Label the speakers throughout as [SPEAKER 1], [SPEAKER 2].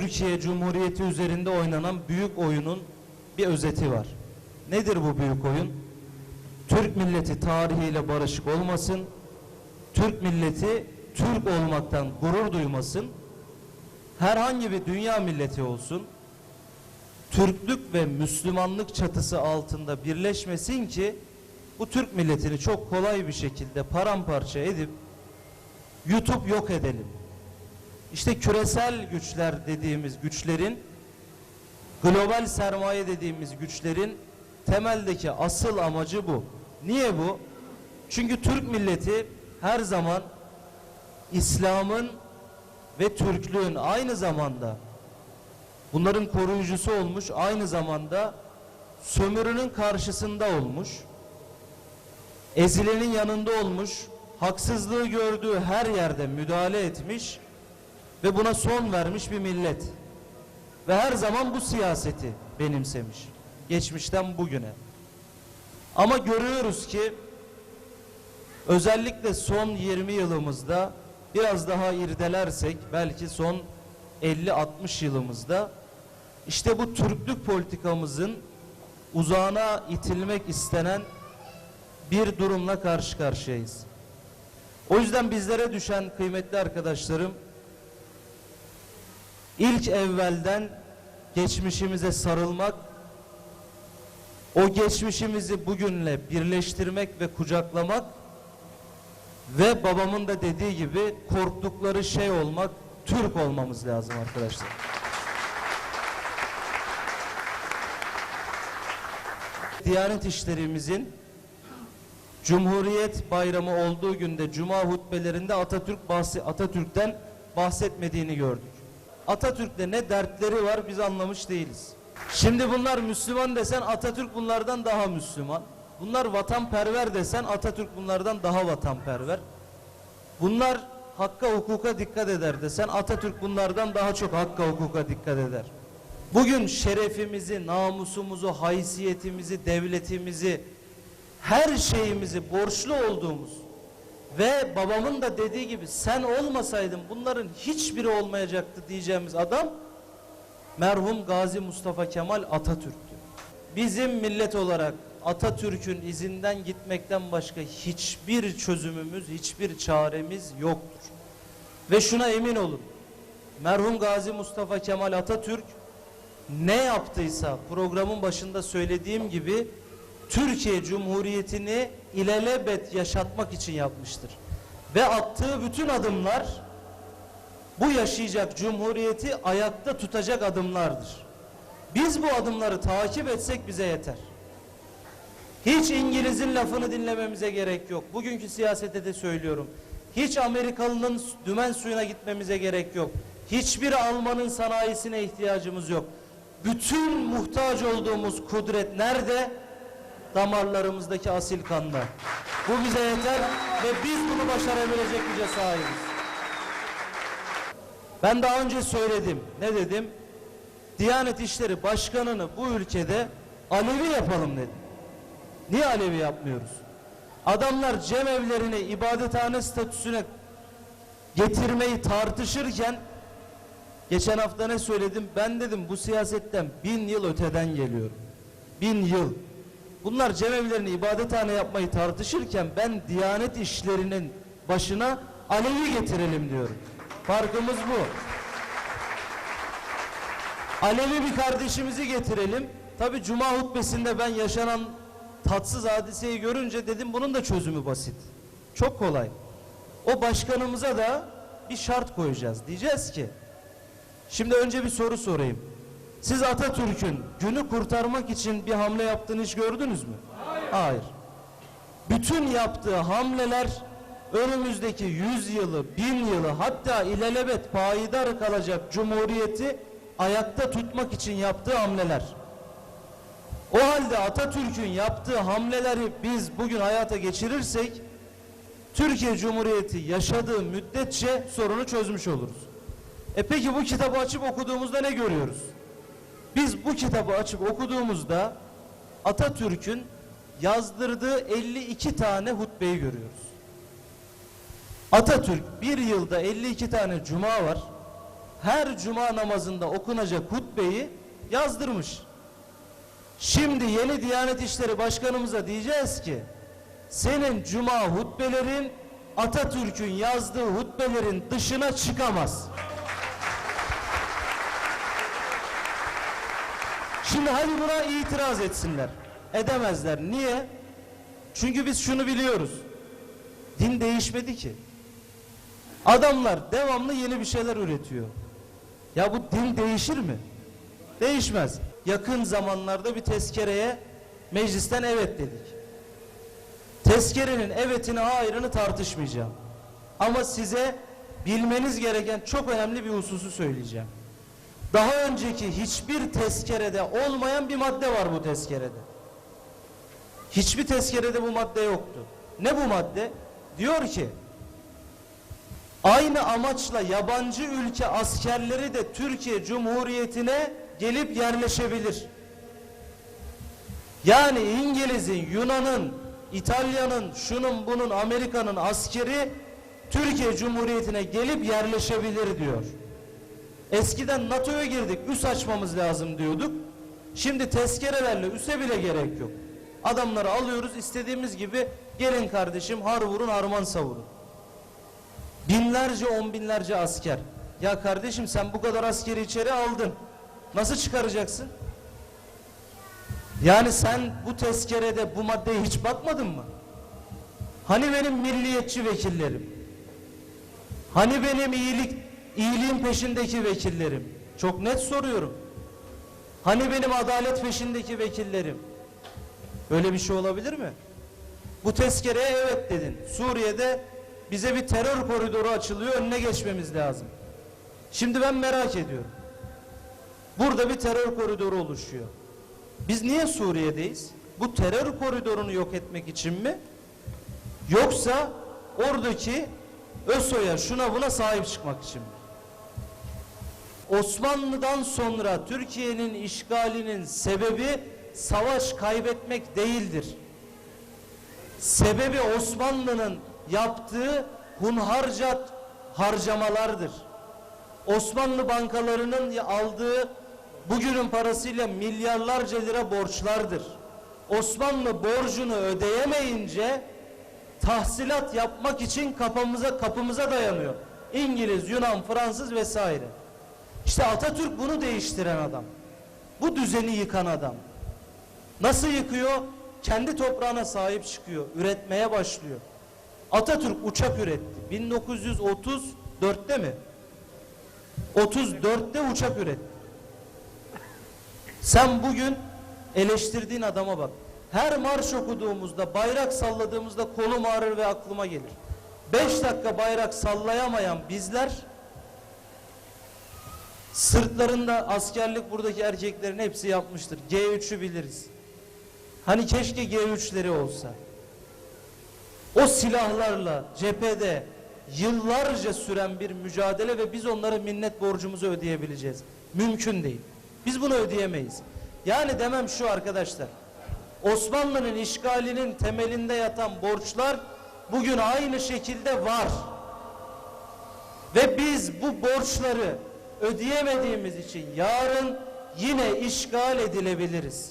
[SPEAKER 1] Türkiye Cumhuriyeti üzerinde oynanan büyük oyunun bir özeti var. Nedir bu büyük oyun? Türk milleti tarihiyle barışık olmasın, Türk milleti Türk olmaktan gurur duymasın, herhangi bir dünya milleti olsun, Türklük ve Müslümanlık çatısı altında birleşmesin ki bu Türk milletini çok kolay bir şekilde paramparça edip yutup yok edelim. İşte küresel güçler dediğimiz güçlerin global sermaye dediğimiz güçlerin temeldeki asıl amacı bu. Niye bu? Çünkü Türk milleti her zaman İslam'ın ve Türklüğün aynı zamanda bunların koruyucusu olmuş, aynı zamanda sömürünün karşısında olmuş, ezilenin yanında olmuş, haksızlığı gördüğü her yerde müdahale etmiş ve buna son vermiş bir millet. Ve her zaman bu siyaseti benimsemiş. Geçmişten bugüne. Ama görüyoruz ki özellikle son 20 yılımızda biraz daha irdelersek belki son 50-60 yılımızda işte bu Türklük politikamızın uzağına itilmek istenen bir durumla karşı karşıyayız. O yüzden bizlere düşen kıymetli arkadaşlarım ilk evvelden geçmişimize sarılmak, o geçmişimizi bugünle birleştirmek ve kucaklamak ve babamın da dediği gibi korktukları şey olmak, Türk olmamız lazım arkadaşlar. Diyanet işlerimizin Cumhuriyet Bayramı olduğu günde Cuma hutbelerinde Atatürk bahsi Atatürk'ten bahsetmediğini gördük. Atatürk'le ne dertleri var biz anlamış değiliz. Şimdi bunlar Müslüman desen Atatürk bunlardan daha Müslüman. Bunlar vatanperver desen Atatürk bunlardan daha vatanperver. Bunlar hakka hukuka dikkat eder desen Atatürk bunlardan daha çok hakka hukuka dikkat eder. Bugün şerefimizi, namusumuzu, haysiyetimizi, devletimizi, her şeyimizi borçlu olduğumuz ve babamın da dediği gibi sen olmasaydın bunların hiçbiri olmayacaktı diyeceğimiz adam merhum Gazi Mustafa Kemal Atatürk'tü. Bizim millet olarak Atatürk'ün izinden gitmekten başka hiçbir çözümümüz, hiçbir çaremiz yoktur. Ve şuna emin olun. Merhum Gazi Mustafa Kemal Atatürk ne yaptıysa programın başında söylediğim gibi Türkiye Cumhuriyeti'ni ilelebet yaşatmak için yapmıştır. Ve attığı bütün adımlar bu yaşayacak cumhuriyeti ayakta tutacak adımlardır. Biz bu adımları takip etsek bize yeter. Hiç İngiliz'in lafını dinlememize gerek yok. Bugünkü siyasete de söylüyorum. Hiç Amerikalı'nın dümen suyuna gitmemize gerek yok. Hiçbir Alman'ın sanayisine ihtiyacımız yok. Bütün muhtaç olduğumuz kudret nerede? Damarlarımızdaki asil kanda. Bu bize yeter ve biz bunu başarabilecek güce sahibiz. Ben daha önce söyledim. Ne dedim? Diyanet İşleri Başkanı'nı bu ülkede Alevi yapalım dedim. Niye Alevi yapmıyoruz? Adamlar cemevlerini ibadethane statüsüne getirmeyi tartışırken geçen hafta ne söyledim? Ben dedim bu siyasetten bin yıl öteden geliyorum. Bin yıl. Bunlar cemevlerini ibadethane yapmayı tartışırken ben Diyanet işlerinin başına Alevi getirelim diyorum. Farkımız bu. Alevi bir kardeşimizi getirelim. Tabi Cuma hutbesinde ben yaşanan tatsız hadiseyi görünce dedim bunun da çözümü basit. Çok kolay. O başkanımıza da bir şart koyacağız. Diyeceğiz ki şimdi önce bir soru sorayım. Siz Atatürk'ün günü kurtarmak için bir hamle yaptığını hiç gördünüz mü? Hayır. Hayır. Bütün yaptığı hamleler önümüzdeki 100 yılı, bin yılı hatta ilelebet payidar kalacak cumhuriyeti ayakta tutmak için yaptığı hamleler. O halde Atatürk'ün yaptığı hamleleri biz bugün hayata geçirirsek Türkiye Cumhuriyeti yaşadığı müddetçe sorunu çözmüş oluruz. E peki bu kitabı açıp okuduğumuzda ne görüyoruz? Biz bu kitabı açıp okuduğumuzda Atatürk'ün yazdırdığı 52 tane hutbeyi görüyoruz. Atatürk bir yılda 52 tane cuma var. her cuma namazında okunacak hutbeyi yazdırmış. Şimdi yeni Diyanet İşleri Başkanımıza diyeceğiz ki senin cuma hutbelerin Atatürk'ün yazdığı hutbelerin dışına çıkamaz. Şimdi hadi buna itiraz etsinler. Edemezler. Niye? Çünkü biz şunu biliyoruz. Din değişmedi ki. Adamlar devamlı yeni bir şeyler üretiyor. Ya bu din değişir mi? Değişmez. Yakın zamanlarda bir tezkereye meclisten evet dedik. Tezkerenin evetini hayrını tartışmayacağım. Ama size bilmeniz gereken çok önemli bir hususu söyleyeceğim. Daha önceki hiçbir tezkerede olmayan bir madde var bu tezkerede. Hiçbir tezkerede bu madde yoktu. Ne bu madde? Diyor ki aynı amaçla yabancı ülke askerleri de Türkiye Cumhuriyeti'ne gelip yerleşebilir. Yani İngiliz'in, Yunan'ın, İtalya'nın, şunun bunun, Amerika'nın askeri Türkiye Cumhuriyeti'ne gelip yerleşebilir diyor. Eskiden NATO'ya girdik, üs açmamız lazım diyorduk. Şimdi tezkerelerle üse bile gerek yok. Adamları alıyoruz istediğimiz gibi gelin kardeşim har vurun harman savurun. Binlerce on binlerce asker. Ya kardeşim sen bu kadar askeri içeri aldın. Nasıl çıkaracaksın? Yani sen bu tezkerede bu maddeye hiç bakmadın mı? Hani benim milliyetçi vekillerim? Hani benim iyilik iyiliğin peşindeki vekillerim? Çok net soruyorum. Hani benim adalet peşindeki vekillerim? Öyle bir şey olabilir mi? Bu tezkereye evet dedin. Suriye'de bize bir terör koridoru açılıyor, önüne geçmemiz lazım. Şimdi ben merak ediyorum. Burada bir terör koridoru oluşuyor. Biz niye Suriye'deyiz? Bu terör koridorunu yok etmek için mi? Yoksa oradaki ÖSO'ya şuna buna sahip çıkmak için mi? Osmanlı'dan sonra Türkiye'nin işgalinin sebebi savaş kaybetmek değildir. Sebebi Osmanlı'nın yaptığı hunharca harcamalardır. Osmanlı bankalarının aldığı bugünün parasıyla milyarlarca lira borçlardır. Osmanlı borcunu ödeyemeyince tahsilat yapmak için kapımıza kapımıza dayanıyor. İngiliz, Yunan, Fransız vesaire. İşte Atatürk bunu değiştiren adam. Bu düzeni yıkan adam. Nasıl yıkıyor? Kendi toprağına sahip çıkıyor. Üretmeye başlıyor. Atatürk uçak üretti. 1934'te mi? 34'te uçak üretti. Sen bugün eleştirdiğin adama bak. Her marş okuduğumuzda, bayrak salladığımızda kolum ağrır ve aklıma gelir. Beş dakika bayrak sallayamayan bizler sırtlarında askerlik buradaki erkeklerin hepsi yapmıştır. G3'ü biliriz. Hani keşke G3'leri olsa. O silahlarla cephede yıllarca süren bir mücadele ve biz onlara minnet borcumuzu ödeyebileceğiz. Mümkün değil. Biz bunu ödeyemeyiz. Yani demem şu arkadaşlar. Osmanlı'nın işgalinin temelinde yatan borçlar bugün aynı şekilde var. Ve biz bu borçları ödeyemediğimiz için yarın yine işgal edilebiliriz.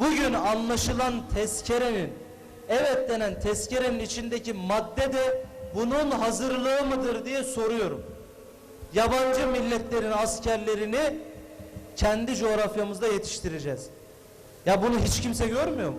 [SPEAKER 1] Bugün anlaşılan tezkerenin, evet denen tezkerenin içindeki madde de bunun hazırlığı mıdır diye soruyorum. Yabancı milletlerin askerlerini kendi coğrafyamızda yetiştireceğiz. Ya bunu hiç kimse görmüyor mu?